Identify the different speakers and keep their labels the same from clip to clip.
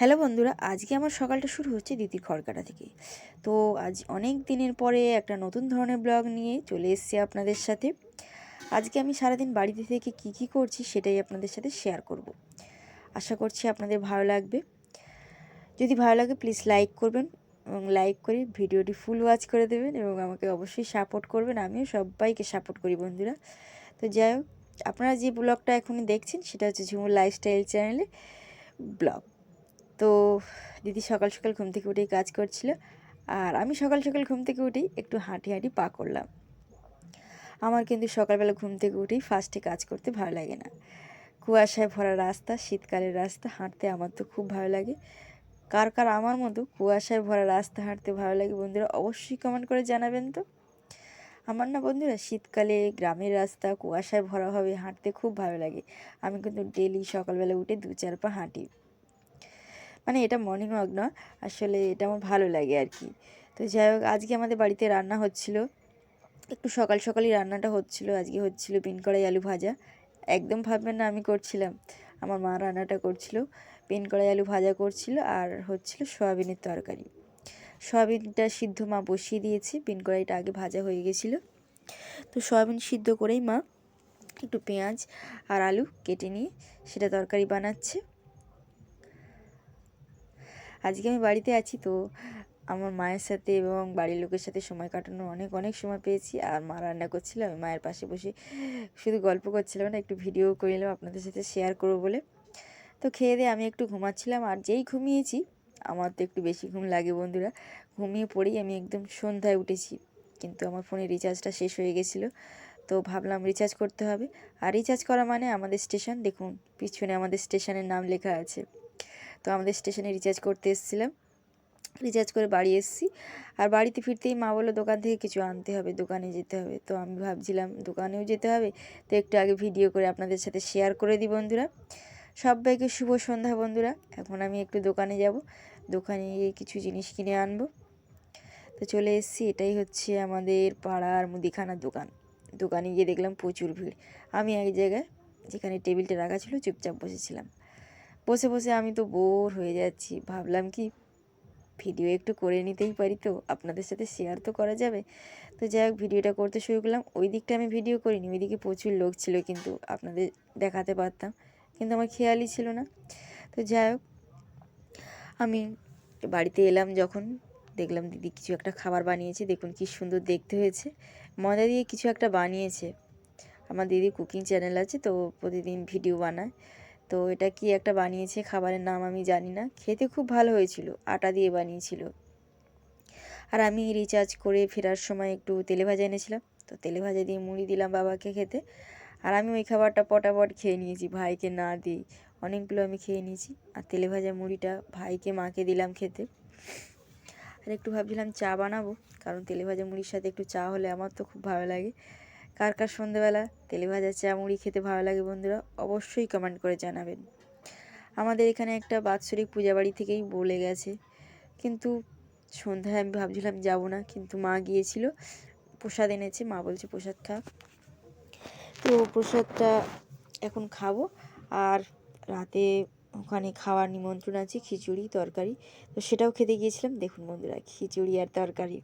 Speaker 1: Hello বন্ধুরা, আজকে আমার সকালটা শুরু হচ্ছে দিদির খড়কাটা থেকে। তো আজ অনেক দিনের পরে একটা নতুন ধরনের ব্লগ নিয়ে চলে এসেছি আপনাদের সাথে। আজকে আমি সারাদিন বাড়িতে থেকে কি কি করছি সেটাই আপনাদের সাথে শেয়ার করব। আশা করছি আপনাদের ভালো লাগবে। যদি ভালো লাগে প্লিজ লাইক করবেন এবং লাইক করে ভিডিওটি ফুল ওয়াচ করে দেবেন এবং আমাকে অবশ্যই সাপোর্ট করবেন। আমিও সবাইকে সাপোর্ট করি বন্ধুরা। তো যাই হোক, আপনারা যে ব্লগটা এখনই দেখছেন সেটা হচ্ছে ঝুমুর লাইফস্টাইল চ্যানেলে ব্লগ। তো দিদি সকাল সকাল ঘুম থেকে উঠেই কাজ করছিল আর আমি সকাল সকাল ঘুম থেকে উঠেই একটু হাঁটি হাঁটি পা করলাম। আমার কিন্তু সকালবেলা ঘুম থেকে উঠেই ফার্স্টে কাজ করতে ভালো লাগে না। কুয়াশায় ভরা রাস্তা, শীতকালের রাস্তা, হাঁটতে আমার তো খুব ভালো লাগে। কার কার আমার মতো কুয়াশায় ভরা রাস্তা, হাঁটতে ভালো লাগে বন্ধুরা অবশ্যই কমেন্ট করে জানাবেন তো। আমার না বন্ধুরা শীতকালে গ্রামের রাস্তা, কুয়াশায় ভরা হবে হাঁটতে খুব ভালো লাগে। আমি কিন্তু ডেলি সকালবেলা উঠে দু চার পা হাঁটি। মানে এটা মর্নিং ওয়াক না, আসলে এটা আমার ভালো লাগে আর কি তো যাই হোক, আজকে আমাদের বাড়িতে রান্না হচ্ছিল। একটু সকাল সকালই রান্নাটা হচ্ছিল, আজকে হচ্ছিল পিন কড়াই আলু ভাজা। একদম ভাববেন না, আমি করছিলাম। আমার মা রান্নাটা করছিল। পিন কড়াই আলু ভাজা করছিল আর হচ্ছিল সয়াবিনের তরকারি। সয়াবিনটা সিদ্ধ মা বসিয়ে দিয়েছে পিন কড়াইটা আগে ভাজা হয়ে গেছিল। তো সয়াবিন সিদ্ধ করেই মা একটু পেঁয়াজ আর আলু কেটে নিয়ে সেটা তরকারি বানাচ্ছে। আজকে আমি বাড়িতে আছি তো আমার মায়ের সাথে এবং বাড়ির লোকের সাথে সময় কাটানোর অনেক অনেক সময় পেয়েছি। আর মা রান্না করছিল, আমি মায়ের পাশে বসে শুধু গল্প করছিলাম না, একটু ভিডিও করিলাম আপনাদের সাথে শেয়ার করব বলে। তো খেয়ে দিয়ে আমি একটু ঘুমাচ্ছিলাম, আর যেই ঘুমিয়েছি, আমার তো একটু বেশি ঘুম লাগে বন্ধুরা। ঘুমিয়ে পড়েই আমি একদম সন্ধ্যায় উঠেছি, কিন্তু আমার ফোনে রিচার্জটা শেষ হয়ে গেছিল। তো ভাবলাম রিচার্জ করতে হবে। আর রিচার্জ করা মানে আমাদের স্টেশন দেখুন, পিছনে আমাদের স্টেশনের নাম লেখা আছে। তো আমাদের স্টেশনে রিচার্জ করতে এসেছিলাম। রিচার্জ করে বাড়ি এসেছি। আর বাড়িতে ফিরতেই মা বলল, দোকান থেকে কিছু আনতে হবে, দোকানে যেতে হবে। তো আমি ভাবছিলাম, দোকানেও যেতে হবে? তো একটু আগে ভিডিও করে আপনাদের সাথে শেয়ার করে দিই বন্ধুরা। সবাইকে শুভ সন্ধ্যা বন্ধুরা। এখন আমি একটু দোকানে যাব। দোকানে গিয়ে কিছু জিনিস কিনে আনব। তো চলে এসেছি। এটাই হচ্ছে আমাদের পাড়ার মুদিখানার দোকান। দোকানে গিয়ে দেখলাম প্রচুর ভিড়। আমি এক জায়গায় যেখানে টেবিলটা রাখা ছিল, চুপচাপ বসেছিলাম। বসে বসে আমি তো বোর হয়ে যাচ্ছি। ভাবলাম কি ভিডিও একটু করে নিতেই পারি তো, আপনাদের সাথে শেয়ার তো করা যাবে। তো যাই হোক ভিডিওটা করতে শুরু করলাম। ওই দিকটা আমি ভিডিও করিনি, ওই দিকে প্রচুর লোক ছিল কিন্তু আপনাদের দেখাতে পারতাম। কিন্তু আমার খেয়ালই ছিল না। তো যাই হোক, আমি বাড়িতে এলাম যখন। দেখলাম দিদি কিছু একটা খাবার বানিয়েছে, দেখুন কি সুন্দর দেখতে হয়েছে। মজা দিয়ে কিছু একটা বানিয়েছে। আমার দিদি কুকিং চ্যানেল আছে তো প্রতিদিন ভিডিও বানায়। তো এটা কি একটা বানিয়েছে খাবারের নাম আমি জানি না। খেতে খুব ভালো হয়েছিল, আটা দিয়ে বানিয়েছিল। আর আমি রিচার্জ করে ফেরার সময় একটু তেলে ভাজা এনেছিলাম। তো তেলে ভাজা দিয়ে মুড়ি দিলাম বাবাকে খেতে। আর আমি ওই খাবারটা পটাপট খেয়ে নিয়েছি, ভাইকে না দিই অনেকগুলো আমি খেয়ে নিয়েছি। আর তেলে ভাজা মুড়িটা ভাইকে, মাকে দিলাম খেতে। আর একটু ভাবছিলাম চা বানাবো, কারণ তেলে ভাজা মুড়ির সাথে একটু চা হলে আমার তো খুব ভালো লাগে। কার কার সন্ধেবেলা তেলে ভাজা চা মুড়ি খেতে ভালো লাগে বন্ধুরা অবশ্যই কমেন্ট করে জানাবেন। আমাদের এখানে একটা বাৎসরিক পূজা বাড়ি থেকেই বলে গেছে, কিন্তু সন্ধ্যায় আমি ভাবছিলাম যাব না, কিন্তু মা গিয়েছিল, প্রসাদ এনেছে, মা বলছে প্রসাদ খা। তো প্রসাদটা এখন খাব, আর রাতে ওখানে খাওয়ার নিমন্ত্রণ আছে, খিচুড়ি, তরকারি, তো সেটাও খেতে গিয়েছিলাম। দেখুন বন্ধুরা, খিচুড়ি আর তরকারি।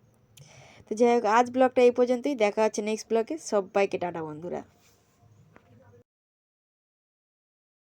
Speaker 1: তো যাই হোক আজ ব্লগটা এই পর্যন্তই। দেখা হচ্ছে নেক্সট ব্লগে। সবাইকে টাটা বন্ধুরা।